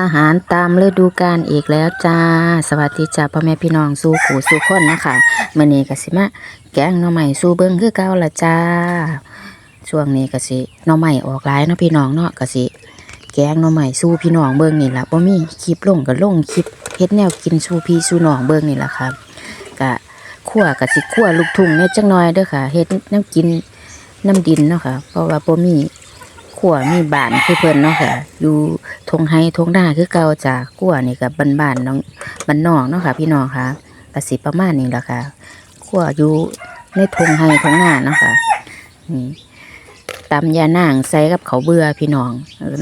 อาหารตามฤดูกาลอีกแล้วจ้า สวัสดีจ้าพ่อแม่พี่น้องสู่ขู่สู่คนนะคะมื้อนี้ก็สิมาแกงหน่อไม้สู่เบิ่งคือเก่าละจ้า ช่วงนี้ก็สิหน่อไม้ออกหลายเนาะพี่น้องเนาะก็สิแกงหน่อไม้สู่พี่น้องเบิ่งนี่ละบ่มีคลิปลงก็ลงคลิปเฮ็ดแนวกินสู่พี่สู่น้องเบิ่งนี่ล่ะครับก็คั่วก็สิคั่วลูกทุ่งแหน่ยจักหน่อยเด้อค่ะเฮ็ดน้ำกินน้ำดินเนาะค่ะเพราะว่าบ่มี ขัวมีบ้านคือเพิ่นเนาะค่ะ อยู่ทงไฮทงหน้าคือเก่าจ้ะขัวนี่กับบ้านบ้านๆน้องบ้านนอกเนาะค่ะ พี่น้องค่ะกสิประมาณนี้แหละค่ะขัวอยู่ในทงไฮทงหน้าเนาะค่ะนี่ตำยานางใส่กับเขาเบื่อพี่น้อง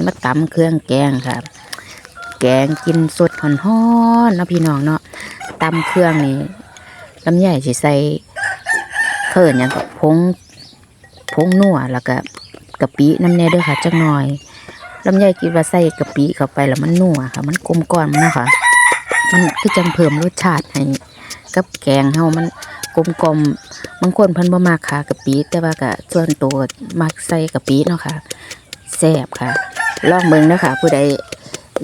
มาตำเครื่องแกงค่ะ แกงกินสดฮ้อนเนาะพี่น้องเนาะตำเครื่องนี่ลำไยสิใส่เพิ่นหยังกับพงพงนัวแล้วก็ กะปิน้ำแน่ด้วยค่ะจักหน่อยลำไยคิดว่าใส่กะปิเข้าไปแล้วมันนัวค่ะ มันกลมกล่อมเนาะค่ะมันคือจังเพิ่มรสชาติให้กับแกงเฮามันกลมกลมบางคนเพิ่นบ่มักค่ะกะปิแต่ว่าก็ส่วนตัวมักใส่กะปิเนาะค่ะแซ่บค่ะ ลองเบิ่งเด้อค่ะ ผู้ใด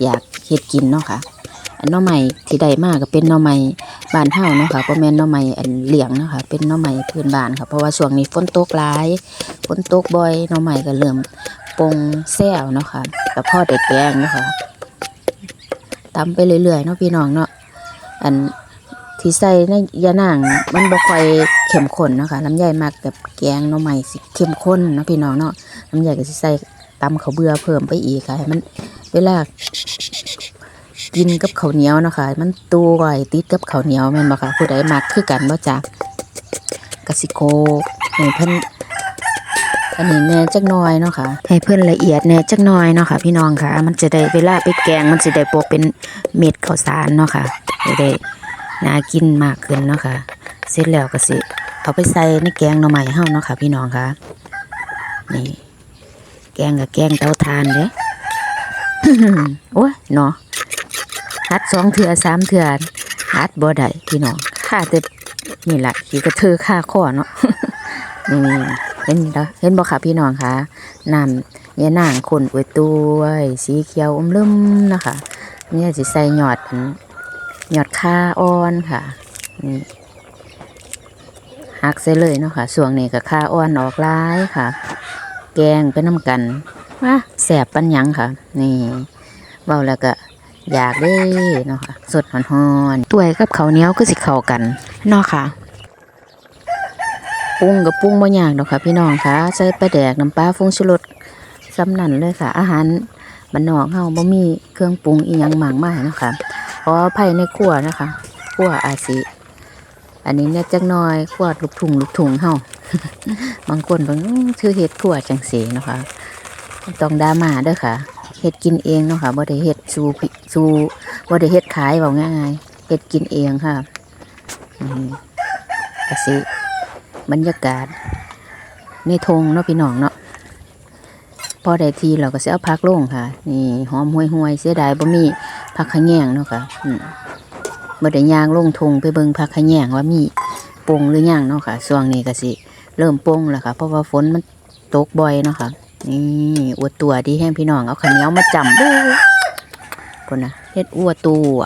อยากเฮ็ดกินเนาะค่ะ อันน่อไม้ที่ได้มากก็เป็นน่อไม้บ้านเฮาเนาะค่ะบ่แม่นน่อไม้อันเหลียงเนาะค่ะเป็นน่อไม้พื้นบ้านค่ะเพราะว่าช่วงนี้ฝนตกหลายฝนตกบ่อยน่อไม้ก็เริ่มปงแซวเนาะค่ะแต่พ่อได้แกงเนาะค่ะตำไปเรื่อยๆเนาะพี่น้องเนาะอันที่ใส่ในยานางมันบ่ค่อยเข้มข้นเนาะค่ะลำไยมากกับแกงน่อไม้สิเข้มข้นเนาะพี่น้องเนาะลำไยก็สิใส่ตำข้าวเบื่อเพิ่มไปอีกค่ะให้มันเวลา กินกับข้าวเหนียวเนาะค่ะมันตัวไว้ติดกับข้าวเหนียวแม่นบ่ค่ะผู้ใดมักคือกันบ่จ๊ะกสิโกให้เพิ่นอันนี้แน่จักหน่อยเนาะค่ะให้เพื่อนละเอียดแน่จักหน่อยเนาะค่ะพี่น้องค่ะ มันจะได้เวลาไปแกงมันจะได้โปเป็นเม็ดข้าวสารเนาะค่ะจะได้น่ากินมากขึ้นเนาะค่ะเสร็จแล้วก็สิเอาไปใส่ในแกงหน่อไม้เฮาเนาะค่ะ พี่น้องค่ะนี่แกงกับแกงเตาถ่านเด้โอ้ยเนาะ ฮัดสองเถื่อสามเถื่อฮัดบ่ได้พี่น้องค่าแต่นี่แหละขี่กระเทือค่าข้อเนาะนี่เห็นแล้วเห็นบ่ค่ะพี่น้องคะน้ำยนางคนอวยตัวสีเขียวอมลืมนะคะเนี่ยสิใส่หยอดหยอดค่าอ่อนค่ะนี่หักใส่เลยเนาะค่ะส่วงนี้กับค่าอ่อนออกร้ายค่ะ แกงไปน้ำกันว่าแสบปันหยังค่ะ นี่เบาแล้วก็ อยากเด้เนาะค่ะสดหอนๆตัวกับเขาเนี้ยก็สิเข้ากันเนาะค่ะปรุงกับปรุงบ่ยากดอกค่ะพี่น้องค่ะใส่ปลาแดกน้ำปลาฟงชูรสซ้ำนั่นเลยค่ะ อาหารบ้านนอกเฮาบ่มีเครื่องปรุงอีหยังมากมายเนาะค่ะขออภัยในครัวนะคะครัวอาสิอันนี้เนี่ยจักน่อยครัวลูกทุ่งลูกทุ่งเฮาบางคนเพิ่นอื้อชื่อเฮ็ดครัวจังสีเนาะค่ะต้องดามาเด้อค่ะ เฮ็ดกินเองเนาะค่ะบ่ได้เฮ็ดสู่พิสู่บ่ได้เฮ็ดขายเว้าง่ายๆเฮ็ดกินเองค่ะอืมก็สิบรรยากาศในทงเนาะพี่น้องเนาะพอได้ทีเราก็จะเอาพักลงค่ะ นี่หอมห่วยห่วยๆเสียดายบ่มีผักขะแยงเนาะค่ะอืมบ่ได้ย่างลงทงไปเบิ่งผักขะแยงว่ามีปงหรือยังเนาะค่ะช่วงนี้ก็สิเริ่มปงแล้วค่ะ เพราะว่าฝนมันตกบ่อยเนาะค่ะ นี่อวดตัวดีแห้งพี่น้องเอาขันเนียวมาจำดูคนนะเฮ็ดอวดตัว